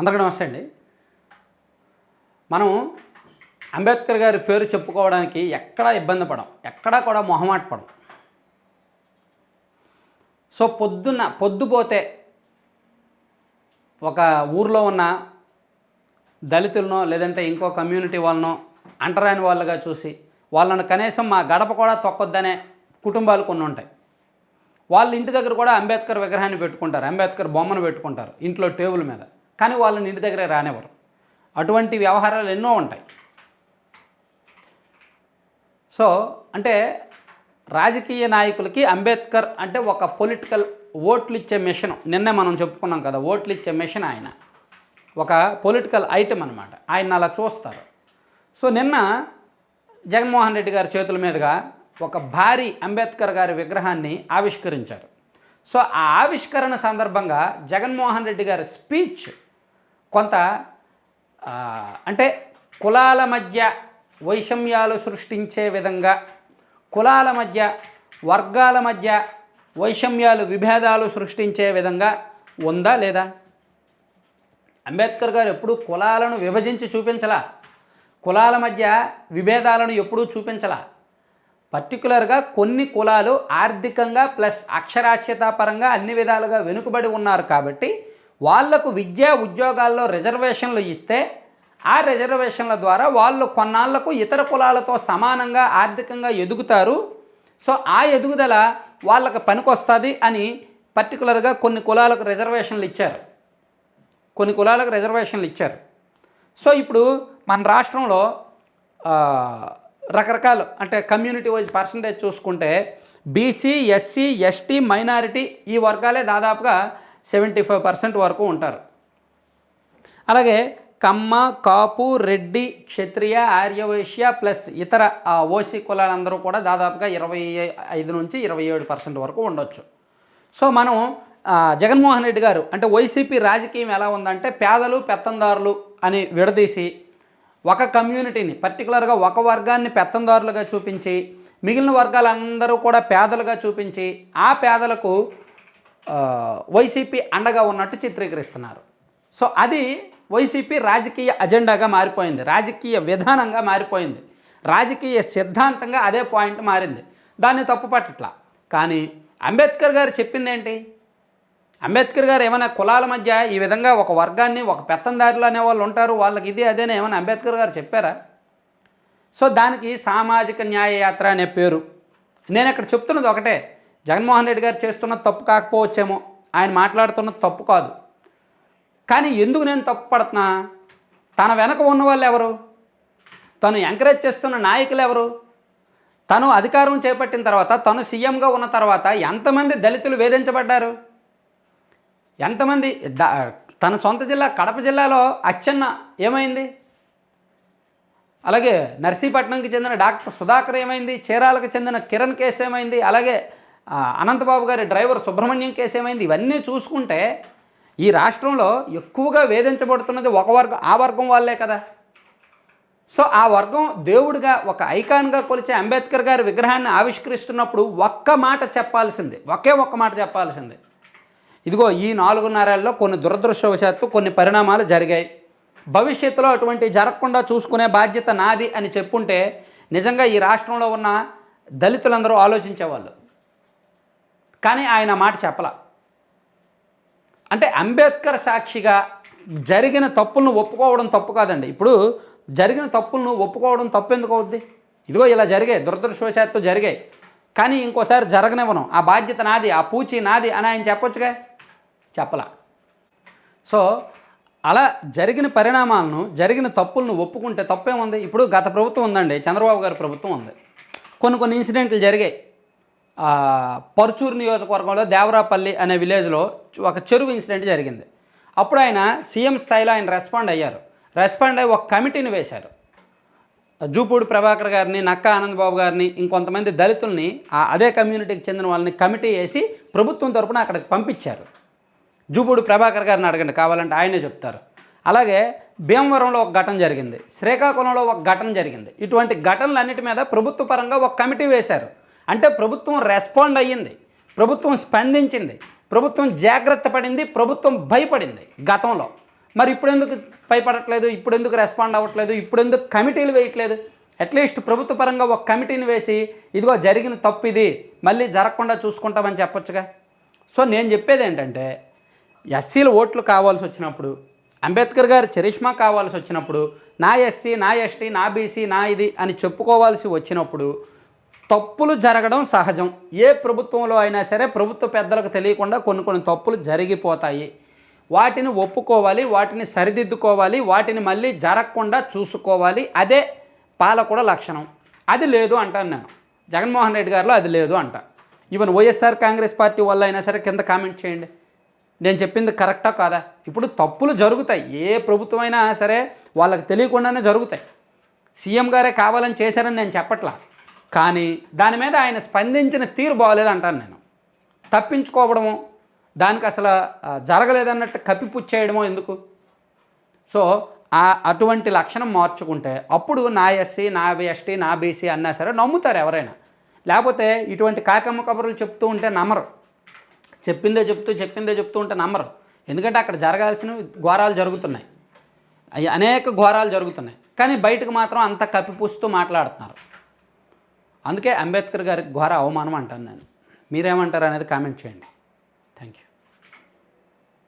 అందరికీ నమస్తే అండి. మనం అంబేద్కర్ గారి పేరు చెప్పుకోవడానికి ఎక్కడా ఇబ్బంది పడం ఎక్కడా కూడా మొహమాట పడం. సో పొద్దున్న పొద్దుపోతే ఒక ఊర్లో ఉన్న దళితులనో లేదంటే ఇంకో కమ్యూనిటీ వాళ్ళనో అంటరాని వాళ్ళుగా చూసి వాళ్ళను కనీసం మా గడప కూడా తొక్కొద్దనే కుటుంబాలు కొన్ని ఉంటాయి. వాళ్ళ ఇంటి దగ్గర కూడా అంబేద్కర్ విగ్రహాన్ని పెట్టుకుంటారు అంబేద్కర్ బొమ్మను పెట్టుకుంటారు ఇంట్లో టేబుల్ మీద. కానీ వాళ్ళని ఇంటి దగ్గరే రానివ్వరు. అటువంటి వ్యవహారాలు ఎన్నో ఉంటాయి. సో అంటే రాజకీయ నాయకులకి అంబేద్కర్ అంటే ఒక పొలిటికల్ ఓట్లు ఇచ్చే మిషన్. నిన్నే మనం చెప్పుకున్నాం కదా ఓట్లు ఇచ్చే మిషన్ ఆయన. ఒక పొలిటికల్ ఐటమ్ అనమాట ఆయన అలా చూస్తారు. సో నిన్న జగన్మోహన్ రెడ్డి గారి చేతుల మీదుగా ఒక భారీ అంబేద్కర్ గారి విగ్రహాన్ని ఆవిష్కరించారు. సో ఆ ఆవిష్కరణ సందర్భంగా జగన్మోహన్ రెడ్డి గారి స్పీచ్ కొంత అంటే కులాల మధ్య వైషమ్యాలు సృష్టించే విధంగా కులాల మధ్య వర్గాల మధ్య వైషమ్యాలు విభేదాలు సృష్టించే విధంగా ఉందా లేదా? అంబేద్కర్ గారు ఎప్పుడూ కులాలను విభజించి చూపించలా? కులాల మధ్య విభేదాలను ఎప్పుడూ చూపించలా? పర్టికులర్గా కొన్ని కులాలు ఆర్థికంగా ప్లస్ అక్షరాస్యత పరంగా అన్ని విధాలుగా వెనుకబడి ఉన్నారు కాబట్టి వాళ్ళకు విద్యా ఉద్యోగాల్లో రిజర్వేషన్లు ఇస్తే ఆ రిజర్వేషన్ల ద్వారా వాళ్ళు కొన్నాళ్ళకు ఇతర కులాలతో సమానంగా ఆర్థికంగా ఎదుగుతారు. సో ఆ ఎదుగుదల వాళ్ళకి పనికొస్తుంది అని పర్టికులర్గా కొన్ని కులాలకు రిజర్వేషన్లు ఇచ్చారు. కొన్ని కులాలకు రిజర్వేషన్లు ఇచ్చారు. సో ఇప్పుడు మన రాష్ట్రంలో రకరకాలు అంటే కమ్యూనిటీ వైజ్ పర్సంటేజ్ చూసుకుంటే బీసీ ఎస్సీ ఎస్టీ మైనారిటీ ఈ వర్గాలే దాదాపుగా సెవెంటీ ఫైవ్ పర్సెంట్ వరకు ఉంటారు. అలాగే కమ్మ కాపు రెడ్డి క్షత్రియ ఆర్యవైశ్య ప్లస్ ఇతర ఓసీ కులాలందరూ కూడా దాదాపుగా ఇరవై ఐదు నుంచి ఇరవై ఏడు పర్సెంట్ వరకు ఉండొచ్చు. సో మనం జగన్మోహన్ రెడ్డి గారు అంటే వైసీపీ రాజకీయం ఎలా ఉందంటే పేదలు పెత్తందారులు అని విడదీసి ఒక కమ్యూనిటీని పర్టికులర్గా ఒక వర్గాన్ని పెత్తందారులుగా చూపించి మిగిలిన వర్గాలందరూ కూడా పేదలుగా చూపించి ఆ పేదలకు వైసీపీ అండగా ఉన్నట్టు చిత్రీకరిస్తున్నారు. సో అది వైసీపీ రాజకీయ అజెండాగా మారిపోయింది. రాజకీయ విధానంగా మారిపోయింది. రాజకీయ సిద్ధాంతంగా అదే పాయింట్ మారింది. దాన్ని తప్పుపట్టట్లా కానీ అంబేద్కర్ గారు చెప్పింది ఏంటి అంబేద్కర్ గారు ఏమైనా కులాల మధ్య ఈ విధంగా ఒక వర్గాన్ని ఒక పెత్తందారులు అనేవాళ్ళు ఉంటారు? వాళ్ళకి ఇది అదేనే ఏమైనా అంబేద్కర్ గారు చెప్పారా? సో దానికి సామాజిక న్యాయ యాత్ర అనే పేరు. నేను ఇక్కడ చెప్తున్నది ఒకటే. జగన్మోహన్ రెడ్డి గారు చేస్తున్న తప్పు కాకపోవచ్చేమో. ఆయన మాట్లాడుతున్నది తప్పు కాదు. కానీ ఎందుకు నేను తప్పు పడుతున్నా? తన వెనక ఉన్న వాళ్ళు ఎవరు? తను ఎంకరేజ్ చేస్తున్న నాయకులు ఎవరు? తను అధికారం చేపట్టిన తర్వాత తను సీఎంగా ఉన్న తర్వాత ఎంతమంది దళితులు వేధించబడ్డారు? ఎంతమంది తన సొంత జిల్లా కడప జిల్లాలో అచ్చెన్న ఏమైంది? అలాగే నర్సీపట్నంకి చెందిన డాక్టర్ సుధాకర్ ఏమైంది? చీరాలకు చెందిన కిరణ్ కేసు ఏమైంది? అలాగే అనంతబాబు గారి డ్రైవర్ సుబ్రహ్మణ్యం కేసు ఏమైంది? ఇవన్నీ చూసుకుంటే ఈ రాష్ట్రంలో ఎక్కువగా వేధించబడుతున్నది ఒక వర్గం ఆ వర్గం వాళ్ళే కదా. సో ఆ వర్గం దేవుడిగా ఒక ఐకాన్గా కొలిచే అంబేద్కర్ గారి విగ్రహాన్ని ఆవిష్కరిస్తున్నప్పుడు ఒక్క మాట చెప్పాల్సింది. ఒకే ఒక్క మాట చెప్పాల్సింది. ఇదిగో ఈ నాలుగున్నరేళ్ళలో కొన్ని దురదృష్టవశాత్తు కొన్ని పరిణామాలు జరిగాయి. భవిష్యత్తులో అటువంటి జరగకుండా చూసుకునే బాధ్యత నాది అని చెప్పుంటే నిజంగా ఈ రాష్ట్రంలో ఉన్న దళితులందరూ ఆలోచించేవాళ్ళు. కానీ ఆయన మాట చెప్పల. అంటే అంబేద్కర్ సాక్షిగా జరిగిన తప్పులను ఒప్పుకోవడం తప్పు కాదండి. ఇప్పుడు జరిగిన తప్పులను ఒప్పుకోవడం తప్పు ఎందుకు అవుద్ది? ఇదిగో ఇలా జరిగాయి దురదృష్టవశాత్తు జరిగాయి. కానీ ఇంకోసారి జరగనివ్వను. ఆ బాధ్యత నాది ఆ పూచి నాది అని ఆయన చెప్పొచ్చుగా? చెప్పలా. సో అలా జరిగిన పరిణామాలను జరిగిన తప్పులను ఒప్పుకుంటే తప్పేముంది? ఇప్పుడు గత ప్రభుత్వం ఉందండి చంద్రబాబు గారి ప్రభుత్వం ఉంది. కొన్ని కొన్ని ఇన్సిడెంట్లు జరిగాయి. పరుచూరు నియోజకవర్గంలో దేవరాపల్లి అనే విలేజ్లో ఒక చెరువు ఇన్సిడెంట్ జరిగింది. అప్పుడు ఆయన సీఎం స్థాయిలో ఆయన రెస్పాండ్ అయ్యారు. రెస్పాండ్ అయ్యి ఒక కమిటీని వేశారు. జూపూడి ప్రభాకర్ గారిని నక్క ఆనందబాబు గారిని ఇంకొంతమంది దళితుల్ని ఆ అదే కమ్యూనిటీకి చెందిన వాళ్ళని కమిటీ వేసి ప్రభుత్వం తరపున అక్కడికి పంపించారు. జూపూడి ప్రభాకర్ గారిని అడగండి కావాలంటే ఆయనే చెప్తారు. అలాగే భీమవరంలో ఒక ఘటన జరిగింది. శ్రీకాకుళంలో ఒక ఘటన జరిగింది. ఇటువంటి ఘటనలన్నిటి మీద ప్రభుత్వ పరంగా ఒక కమిటీ వేశారు. అంటే ప్రభుత్వం రెస్పాండ్ అయ్యింది. ప్రభుత్వం స్పందించింది. ప్రభుత్వం జాగ్రత్త పడింది. ప్రభుత్వం భయపడింది గతంలో. మరి ఇప్పుడు ఎందుకు భయపడట్లేదు? ఇప్పుడు ఎందుకు రెస్పాండ్ అవ్వట్లేదు? ఇప్పుడు ఎందుకు కమిటీలు వేయట్లేదు? అట్లీస్ట్ ప్రభుత్వ పరంగా ఒక కమిటీని వేసి ఇదిగో జరిగిన తప్పు ఇది మళ్ళీ జరగకుండా చూసుకుంటామని చెప్పొచ్చుగా. సో నేను చెప్పేది ఏంటంటే ఎస్సీల ఓట్లు కావాల్సి వచ్చినప్పుడు అంబేద్కర్ గారు చరిష్మా కావాల్సి వచ్చినప్పుడు నా ఎస్సీ నా ఎస్టీ నా బీసీ నా ఇది అని చెప్పుకోవాల్సి వచ్చినప్పుడు తప్పులు జరగడం సహజం. ఏ ప్రభుత్వంలో అయినా సరే ప్రభుత్వ పెద్దలకు తెలియకుండా కొన్ని కొన్ని తప్పులు జరిగిపోతాయి. వాటిని ఒప్పుకోవాలి వాటిని సరిదిద్దుకోవాలి వాటిని మళ్ళీ జరగకుండా చూసుకోవాలి. అదే పాలకుడ లక్షణం. అది లేదు అంటాను నేను. జగన్మోహన్ రెడ్డి గారిలో అది లేదు అంట. ఈవెన్ వైఎస్ఆర్ కాంగ్రెస్ పార్టీ వల్ల అయినా సరే కింద కామెంట్ చేయండి. నేను చెప్పింది కరెక్టా కాదా? ఇప్పుడు తప్పులు జరుగుతాయి. ఏ ప్రభుత్వం అయినా సరే వాళ్ళకి తెలియకుండానే జరుగుతాయి. సీఎం గారే కావాలని చేశారని నేను చెప్పట్లా. కానీ దాని మీద ఆయన స్పందించిన తీరు బాగలేదు అంటాను నేను. తప్పించుకోవడము దానికి అసలు జరగలేదన్నట్టు కప్పిపుచ్చేయడమో ఎందుకు? సో ఆ అటువంటి లక్షణం మార్చుకుంటే అప్పుడు నా ఎస్సీ నా ఎస్టీ నా బీసీ అన్నా సరే నమ్ముతారు ఎవరైనా. లేకపోతే ఇటువంటి కాకమ్మ కబుర్లు చెప్తూ ఉంటే నమ్మరు. చెప్పిందే చెప్తూ చెప్పిందే చెప్తూ ఉంటే నమ్మరు. ఎందుకంటే అక్కడ జరగాల్సినవి ఘోరాలు జరుగుతున్నాయి. అవి అనేక ఘోరాలు జరుగుతున్నాయి. కానీ బయటకు మాత్రం అంత కప్పిపుస్తూ మాట్లాడుతున్నారు. అందుకే అంబేద్కర్ గారికి ఘోర అవమానం అంటాను నేను. మీరేమంటారు అనేది కామెంట్ చేయండి.